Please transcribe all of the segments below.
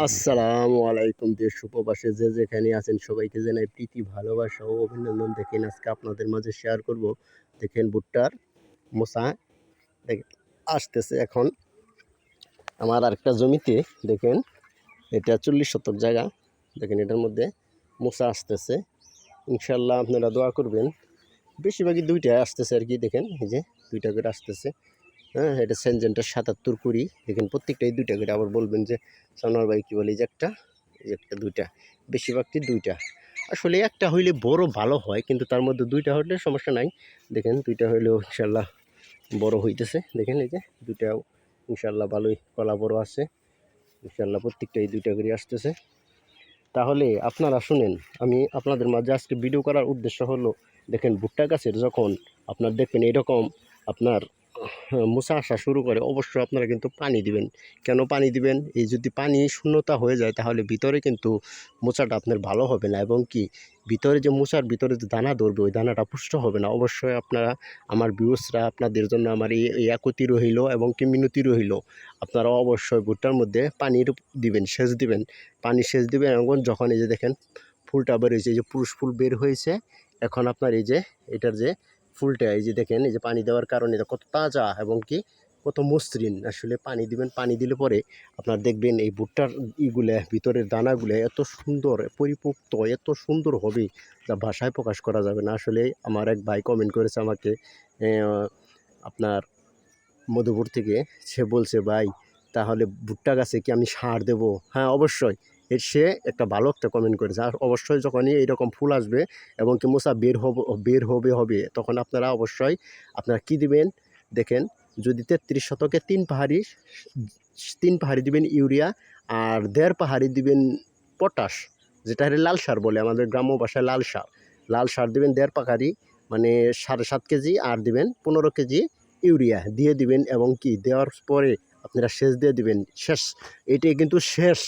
আসসালামু আলাইকুম দেশ উপবাসে যে যেখানে আছেন সবাইকে জানাই প্রীতি, ভালোবাসা ও অভিনন্দন। দেখেন, আজকে আপনাদের মাঝে শেয়ার করব। দেখেন, ভুট্টার মোসা দেখেন আসতেছে এখন আমার আরেকটা জমিতে। দেখেন, এটা চল্লিশ শতক জায়গা। দেখেন, এটার মধ্যে মোসা আসতেছে। ইনশাল্লাহ আপনারা দোয়া করবেন। বেশিরভাগই দুইটায় আসতেছে আর কি। দেখেন, এই যে দুইটা করে আসতেছে। হ্যাঁ এটা সেনজেন্টার সাতাত্তর কুড়ি দেখেন প্রত্যেকটাই দুইটা করে আবার বলবেন যে সানোয়ার ভাই কী বলে এই যে একটা? এই একটা দুইটা। বেশিরভাগটি দুইটা। আসলে একটা হইলে বড় ভালো হয়, কিন্তু তার মধ্যে দুইটা হলে সমস্যা নাই। দেখেন, দুইটা হইলেও ইনশাল্লাহ বড় হইতেছে। দেখেন এই যে, দুইটাও ইনশাল্লাহ ভালোই কলা বড় আছে ইনশাল্লাহ প্রত্যেকটাই দুইটা করে আসতেছে। তাহলে আপনারা শুনেন, আমি আপনাদের মাঝে আজকে ভিডিও করার উদ্দেশ্য হলো, দেখেন ভুট্টা গাছের যখন আপনার দেখবেন এরকম আপনার মোচা আসা শুরু করে, অবশ্যই আপনারা কিন্তু পানি দিবেন। কেন পানি দিবেন? এই যদি পানি শূন্যতা হয়ে যায়, তাহলে ভিতরে কিন্তু মোচাটা আপনার ভালো হবে না। এবং কি? ভিতরে যে মোচার ভিতরে যে দানা ধরবে, ওই দানাটা পুষ্ট হবে না। অবশ্যই আপনারা, আমার ভিউসরা আপনাদের জন্য আমার এই এই একতি রহিল এবং কি মিনতি রহিল। আপনারা অবশ্যই ভুট্টার মধ্যে পানির দিবেন, সেচ দিবেন। পানি সেচ দিবেন এবং যখন এই যে দেখেন, ফুলটা বের হয়েছে, এই যে পুরুষ ফুল বের হয়েছে, এখন আপনার এই যে, এটার যে ফুলটা, এই যে দেখেন, এই যে পানি দেওয়ার কারণে কত তাজা এবং কি কত মসৃণ। আসলে পানি দিবেন, পানি দিলে পরে আপনার দেখবেন এই ভুট্টার ইগুলো, ভিতরের দানাগুলো এত সুন্দর, পরিপুক্ত, এত সুন্দর হবে, যা ভাষায় প্রকাশ করা যাবে না। আসলে আমার এক ভাই কমেন্ট করেছে আমাকে আপনার মধুপুর থেকে। সে বলছে, ভাই, তাহলে ভুট্টা গাছে কি আমি সার দেবো? হ্যাঁ অবশ্যই। এর সে একটা ভালো একটা কমেন্ট করেছে। আর অবশ্যই যখনই এইরকম ফুল আসবে এবং কি মোসা বের হবে বের হবে হবে, তখন আপনারা অবশ্যই আপনারা কি দিবেন? দেখেন, যদি তেত্রিশ শতকে তিন পাহাড়ি তিন পাহাড়ি দিবেন ইউরিয়া আর দেড় পাহাড়ি দিবেন পটাশ, যেটা হলে লাল সার বলে আমাদের গ্রাম্য ভাষায় লাল সার। লাল সার দিবেন দেড় পাহাড়ি মানে সাড়ে সাত কেজি আর দিবেন পনেরো কেজি ইউরিয়া দিয়ে দিবেন এবং কি দেওয়ার পরে আপনারা শেষ দিয়ে দিবেন। শেষ এটাই কিন্তু শেষ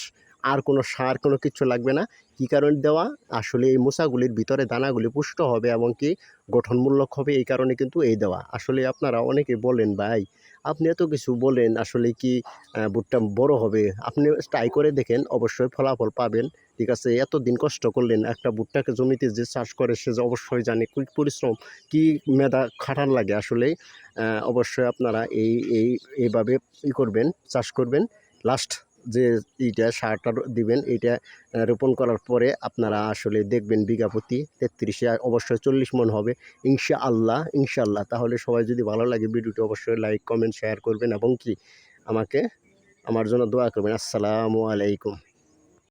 আর কোনো সার, কোনো কিছু লাগবে না। কী কারণে দেওয়া? আসলে এই মশাগুলির ভিতরে দানাগুলি পুষ্ট হবে এবং কি গঠনমূলক হবে এই কারণে কিন্তু এই দেওয়া। আসলে আপনারা অনেকে বলেন, ভাই, আপনি এত কিছু বলেন, আসলে কি ভুট্টা বড় হবে? আপনি ট্রাই করে দেখেন, অবশ্যই ফলাফল পাবেন। ঠিক আছে এত দিন কষ্ট করলেন, একটা ভুট্টাকে জমিতে যে চাষ করে, সে যে অবশ্যই জানে কি পরিশ্রম, কি মেধা খাটান লাগে। আসলে অবশ্যই আপনারা এই এই, এইভাবে ই করবেন, চাষ করবেন। লাস্ট যে এইটা সারটা দিবেন, এইটা রোপণ করার পরে আপনারা আসলে দেখবেন বিঘা প্রতি তেত্রিশে, অবশ্যই চল্লিশ মন হবে। ইনশা আল্লাহ ইনশাআল্লাহ। তাহলে সবাই যদি ভালো লাগে ভিডিওটি, অবশ্যই লাইক কমেন্ট শেয়ার করবেন এবং কি? আমাকে, আমার জন্য দোয়া করবেন। আসসালামু আলাইকুম।